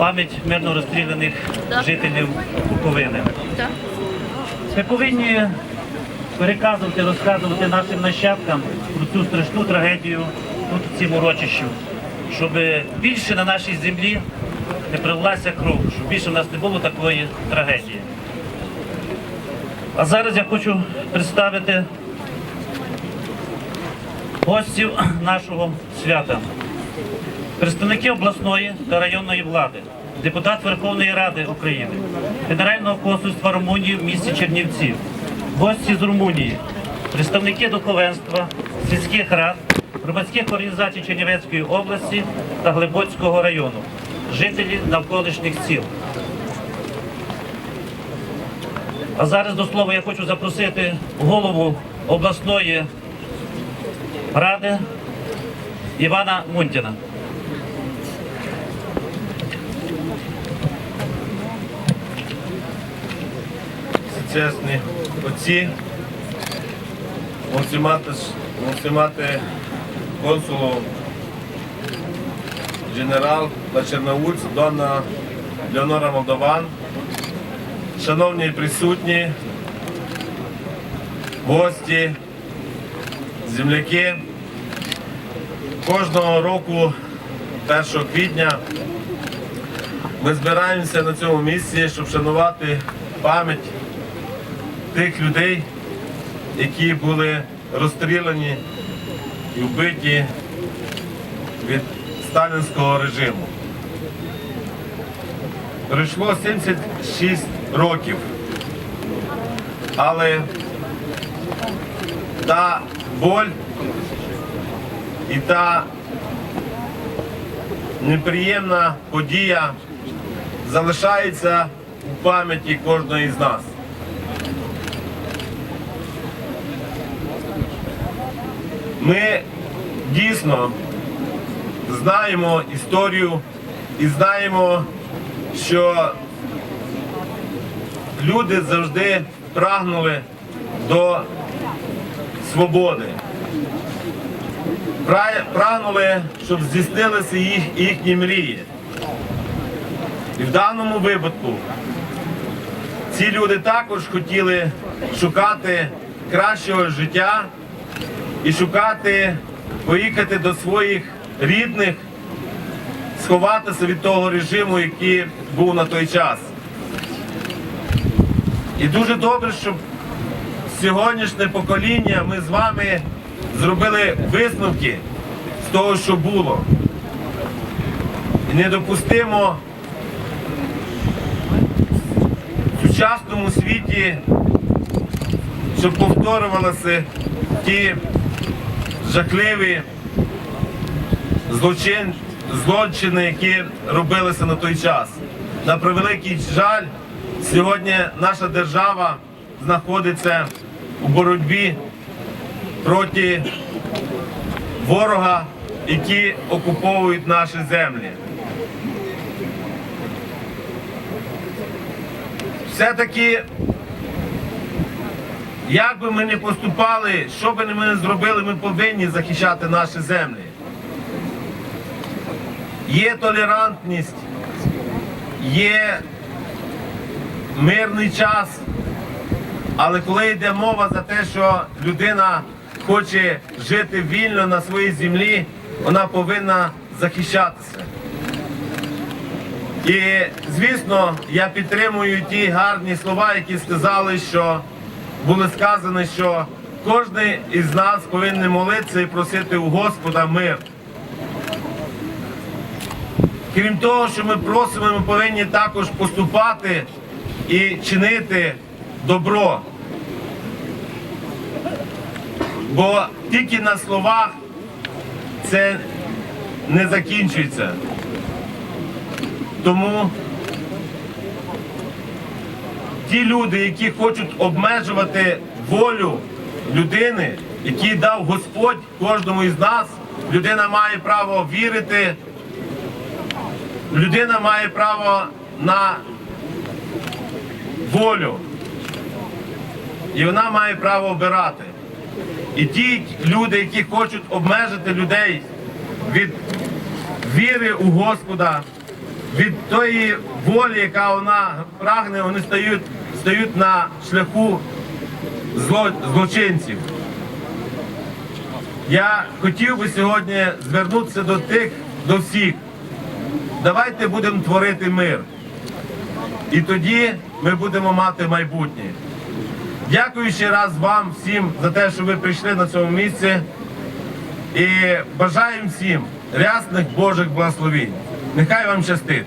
пам'ять мирно розстріляних жителів Буковини. Ми повинні переказувати, розказувати нашим нащадкам про цю страшну трагедію тут в цім урочищу, щоб більше на нашій землі не пролилася кров, щоб більше в нас не було такої трагедії. А зараз я хочу представити гостів нашого свята. Представники обласної та районної влади, депутат Верховної Ради України, Генерального консульства Румунії в місті Чернівці, гості з Румунії, представники духовенства, сільських рад, громадських організацій Чернівецької області та Глибоцького району, жителі навколишніх сіл. А зараз до слова я хочу запросити голову обласної ради Івана Мунтіна. Чесні отці, мати, консулу генерал на Черноульц, Дона Леонора Молдован, шановні присутні, гості, земляки. Кожного року, 1 квітня, ми збираємося на цьому місці, щоб шанувати пам'ять тих людей, які були розстріляні і вбиті від сталінського режиму. Пройшло 76 років, але та боль і та неприємна подія залишається у пам'яті кожної з нас. Ми дійсно знаємо історію і знаємо, що люди завжди прагнули до свободи. Прагнули, щоб здійснилися їх, їхні мрії. І в даному випадку ці люди також хотіли шукати кращого життя і шукати, поїхати до своїх рідних, сховатися від того режиму, який був на той час. І дуже добре, щоб сьогоднішнє покоління ми з вами зробили висновки з того, що було. І недопустимо в сучасному світі, щоб повторювалися ті жахливі злочин, злочини, які робилися на той час. На превеликий жаль, сьогодні наша держава знаходиться у боротьбі проти ворога, які окуповують наші землі. Все-таки як би ми не поступали, що би ми не зробили, ми повинні захищати наші землі. Є толерантність, є мирний час, але коли йде мова за те, що людина хоче жити вільно на своїй землі, вона повинна захищатися. І, звісно, я підтримую ті гарні слова, які сказали, що було сказано, що кожен із нас повинен молитися і просити у Господа мир. Крім того, що ми просимо, ми повинні також поступати і чинити добро. Бо тільки на словах це не закінчується. Тому ті люди, які хочуть обмежувати волю людини, який дав Господь кожному із нас, людина має право вірити, людина має право на волю. І вона має право обирати. І ті люди, які хочуть обмежити людей від віри у Господа, від тої волі, яка вона прагне, вони стають, стають на шляху зло, злочинців. Я хотів би сьогодні звернутися до тих, до всіх. Давайте будемо творити мир. І тоді ми будемо мати майбутнє. Дякую ще раз вам всім за те, що ви прийшли на цьому місці. І бажаємо всім рясних Божих благословінь. Нехай вам щастить.